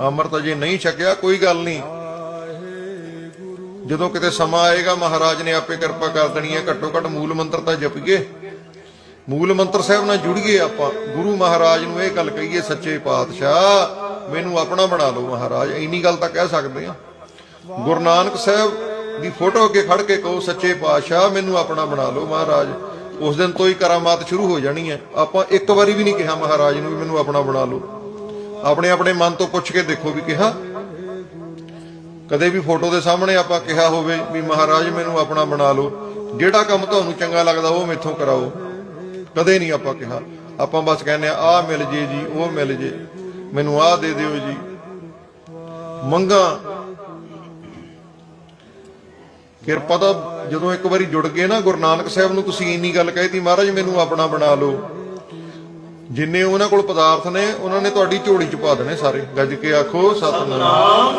ਅੰਮ੍ਰਿਤ ਅਜੇ ਨਹੀਂ ਛਕਿਆ, ਕੋਈ ਗੱਲ ਨਹੀਂ। ਜਦੋਂ ਕਿਤੇ ਸਮਾਂ ਆਏਗਾ, ਮਹਾਰਾਜ ਨੇ ਆਪੇ ਕਿਰਪਾ ਕਰ ਦੇਣੀ ਹੈ। ਘੱਟੋ ਘੱਟ ਮੂਲ ਮੰਤਰ ਤਾਂ ਜਪੀਏ। ਮੂਲ ਮੰਤਰ ਸਾਹਿਬ ਨਾਲ ਜੁੜੀਏ ਆਪਾਂ। ਗੁਰੂ ਮਹਾਰਾਜ ਨੂੰ ਇਹ ਗੱਲ ਕਹੀਏ, ਸੱਚੇ ਪਾਤਸ਼ਾਹ, ਮੈਨੂੰ ਆਪਣਾ ਬਣਾ ਲਓ ਮਹਾਰਾਜ। ਇੰਨੀ ਗੱਲ ਤਾਂ ਕਹਿ ਸਕਦੇ ਆ ਗੁਰੂ ਨਾਨਕ ਸਾਹਿਬ ਦੀ ਫੋਟੋ ਅੱਗੇ ਖੜ ਕੇ ਕਹੋ, ਸੱਚੇ ਪਾਤਸ਼ਾਹ, ਮੈਨੂੰ ਆਪਣਾ ਬਣਾ ਲਓ ਮਹਾਰਾਜ। ਉਸ ਦਿਨ ਤੋਂ ਹੀ ਕਰਾਮਾਤ ਸ਼ੁਰੂ ਹੋ ਜਾਣੀ ਹੈ। ਆਪਾਂ ਇੱਕ ਵਾਰੀ ਵੀ ਨਹੀਂ ਕਿਹਾ ਮਹਾਰਾਜ ਨੂੰ ਵੀ ਮੈਨੂੰ ਆਪਣਾ ਬਣਾ ਲਓ। ਆਪਣੇ ਆਪਣੇ ਮਨ ਤੋਂ ਪੁੱਛ ਕੇ ਦੇਖੋ ਵੀ ਕਿਹਾ। ਕਦੇ ਵੀ ਫੋਟੋ ਦੇ ਸਾਹਮਣੇ ਆਪਾਂ ਕਿਹਾ ਹੋਵੇ ਵੀ ਮਹਾਰਾਜ ਮੈਨੂੰ ਆਪਣਾ ਬਣਾ ਲਓ। ਜਿਹੜਾ ਕੰਮ ਤੁਹਾਨੂੰ ਚੰਗਾ ਲੱਗਦਾ ਉਹ ਮੇਥੋਂ ਕਰਾਓ। ਕਦੇ ਨਹੀਂ ਆਪਾਂ ਕਿਹਾ। ਆਪਾਂ ਬਸ ਕਹਿੰਦੇ ਆ ਆਹ ਮਿਲ ਜੇ ਜੀ, ਉਹ ਮਿਲ ਜੇ। ਮੈਨੂੰ ਆਹ ਦੇ ਦਿਓ ਜੀ। ਮੰਗਾ। ਕਿਰਪਾ ਤਾਂ ਜਦੋਂ ਇੱਕ ਵਾਰੀ ਜੁੜ ਗਏ ਨਾ, ਗੁਰੂ ਨਾਨਕ ਸਾਹਿਬ ਨੂੰ ਤੁਸੀਂ ਇੰਨੀ ਗੱਲ ਕਹਿਤੀ ਮਹਾਰਾਜ ਮੈਨੂੰ ਆਪਣਾ ਬਣਾ ਲਓ। ਜਿੰਨੇ ਉਹਨਾਂ ਕੋਲ ਪਦਾਰਥ ਨੇ, ਉਹਨਾਂ ਨੇ ਤੁਹਾਡੀ ਝੋਲੀ ਚ ਪਾ ਦੇਣੇ ਸਾਰੇ। ਗੱਜ ਕੇ ਆਖੋ, ਸਤਨਾਮ।